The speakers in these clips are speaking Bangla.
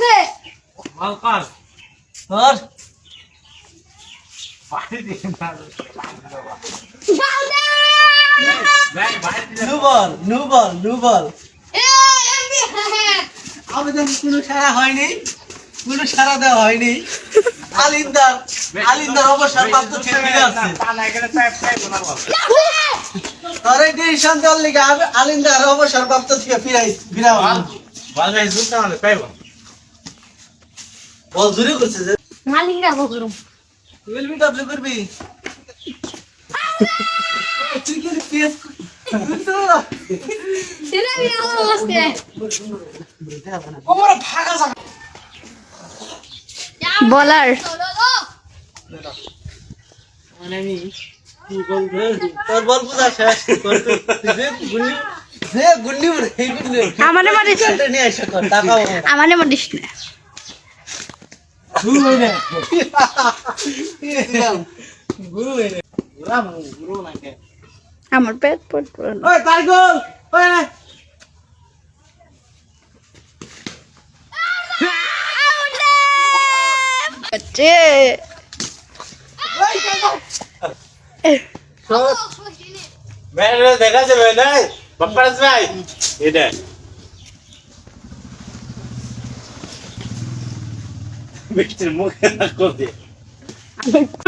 আছে? কর? তোর? বাড়ি দিয়ে হ্যাঁ কোনো সারা হয়নি কোনো সারা দেওয়া হয়নি। আলিন্দার আলিন্দার অবসর প্রাপ্ত ছেলে আছে। তোর এই ডিসিশন লিগে আলিন্দার অবসর থেকে ফিরাই ফিরাও। বল ভাই, জুত পাইব। বল জুড়ে করছে যে? মালিক রাখো করুম উইল বি ডাব্লিউ করবি কি পিএস সেটা আমি আমার বসতে ওমরা ভাগা যা বলার। মানে আমি কি বলব? তোর বল বুঝা শেষ। কর তুই যে গুল্লি রে এই আমারে মারিস না। এটা নিয়ে এসে কর টাকা আমারে মারিস না গুরু হই না গুরু হই না গুরাম গুরু না কে আমার পেট পড়তো ওই তারগল ওই না এটা দেখা যাবে নাই? বাপ্পারাজ ভাই, এটা। বৃষ্টির মুখে না করতে।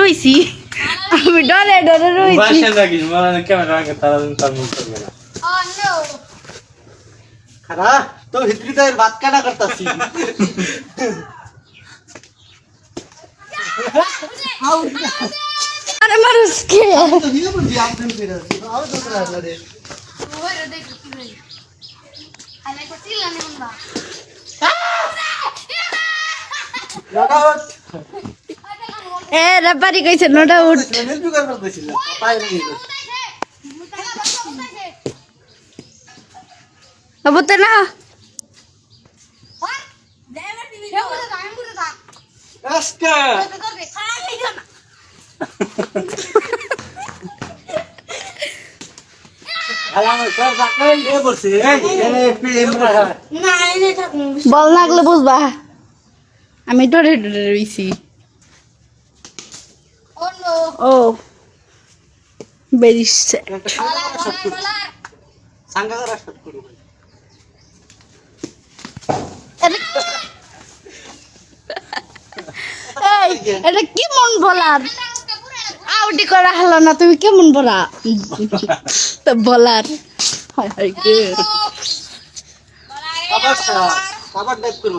রইছি। আমি ডরে ডরে রইছি। বাসে রাখিস, মনে ক্যামেরা আগে তারা তার মুখ করবে না। খারা তো ভিতরি তো কাটা করতাছি। আরে মানুষ কে? তো নিয়ে করে? আও তো করা না এ বলছে এই এনে প্রেম রাখা বল না লাগলে বুঝবা আমি ডরে ডরে রইছি ও ভেরি এটা কি মন বলার আউটি করা হলো না তুমি কেমন বলা? তো বলার। হায় হায় গে। আবার আবার করব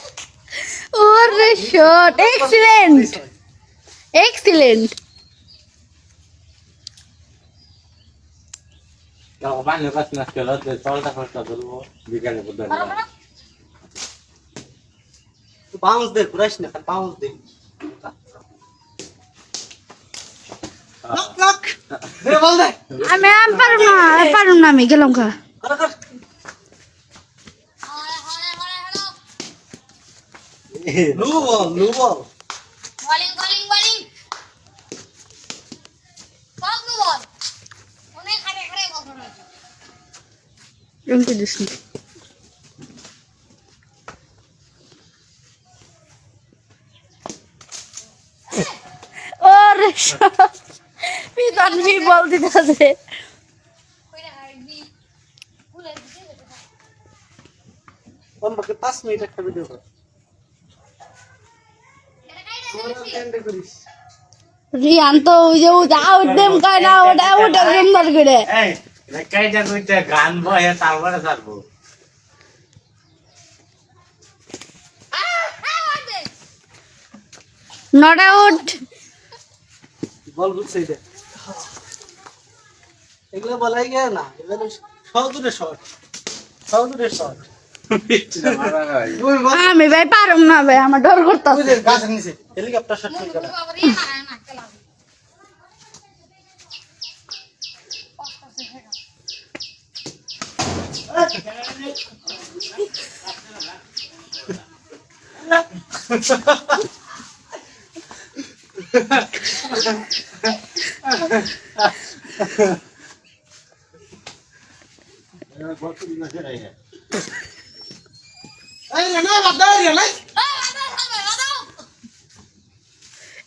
ওরে শট এক্সিলেন্ট এক্সিলেন্ট. বাউন্স দে ঘুরাইস না বাউন্স দে। লক লক দে বল দে। আমি আমি পারুম না পারুম না আমি গেলাম খা no ball no ball Bowling, bowling, bowling. Ball to ball. অনেক হারে হারে বল ধরে আছে। এমনি দিস না ওরে পিতন ভি বল দিতেছে। কোন বাকি 5 মিনিট একটা ভিডিও কর রিয়ান তো ওই যে আউট দেম কয় না ওটা ওটা সুন্দর করে। এই, রেখাই যা কইতে গান বয়ে তারপরে ছাড়বো। নট আউট বল বুঝছে এটা এগুলো বলাই গিয়ে না এগুলো সহজুরে শট সহজুরে শট আমি ভাই পারুম না ভাই আমার ডর করতাছে। বুঝে গাছের নিচে হেলিকপ্টার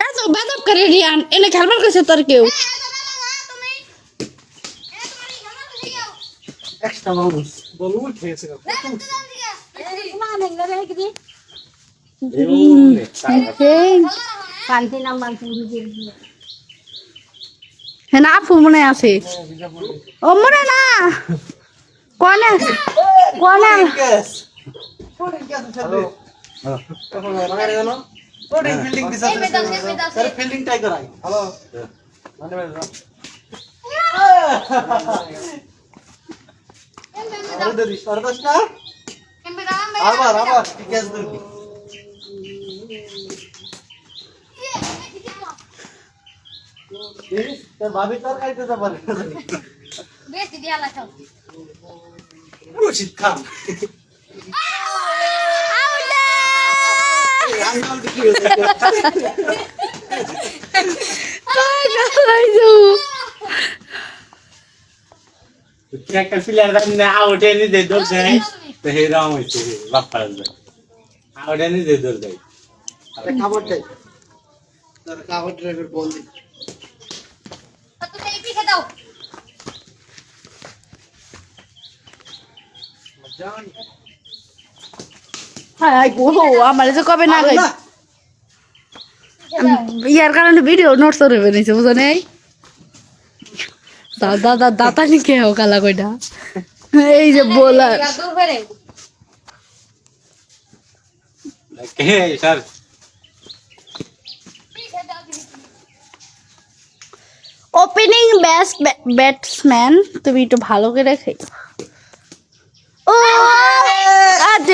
এত বেদব করে রিয়ান এনে খেলবার কইছে তোর কেউ এক্সট্রা মানুষ বল উঠে গেছে হ্যাঁ না আপু মনে আছে ও মনে না কনে কনে আবার আবার গ্যাস দিবি তোর ভাবি তোর খাইতে যা পারে বেশি দিয়া লাগাও রশিদ খান আঙ্গাল দেখি একটা প্লেয়ার না আউট এনে দে দৌড় দেয় তো হেরাম হয়েছে বাপ্পার আউট এনে দে দৌড় দেয় আরে কাপড় দে তোর কাপড় ড্রাইভার বল দি তো আমার যে কবে না গাই ইয়ার কারণে ভিডিও করে বেরিয়েছে বুঝো নেই দাদা দাদা দাতা নি কে হোক কইটা এই যে বলার ওপেনিং বেস্ট ব্যাটসম্যান তুমি একটু ভালো করে খাই ও আজ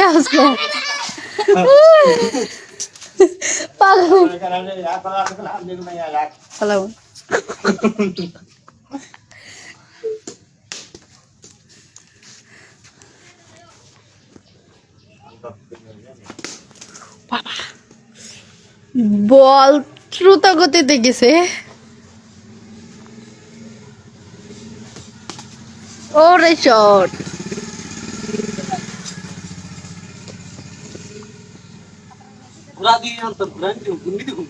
বল দ্রুত গতিতে গেছে। ওরে শট ঘুরা দিয়ে আনতাম ঘুরা দিয়ে গুন্ডি দিয়ে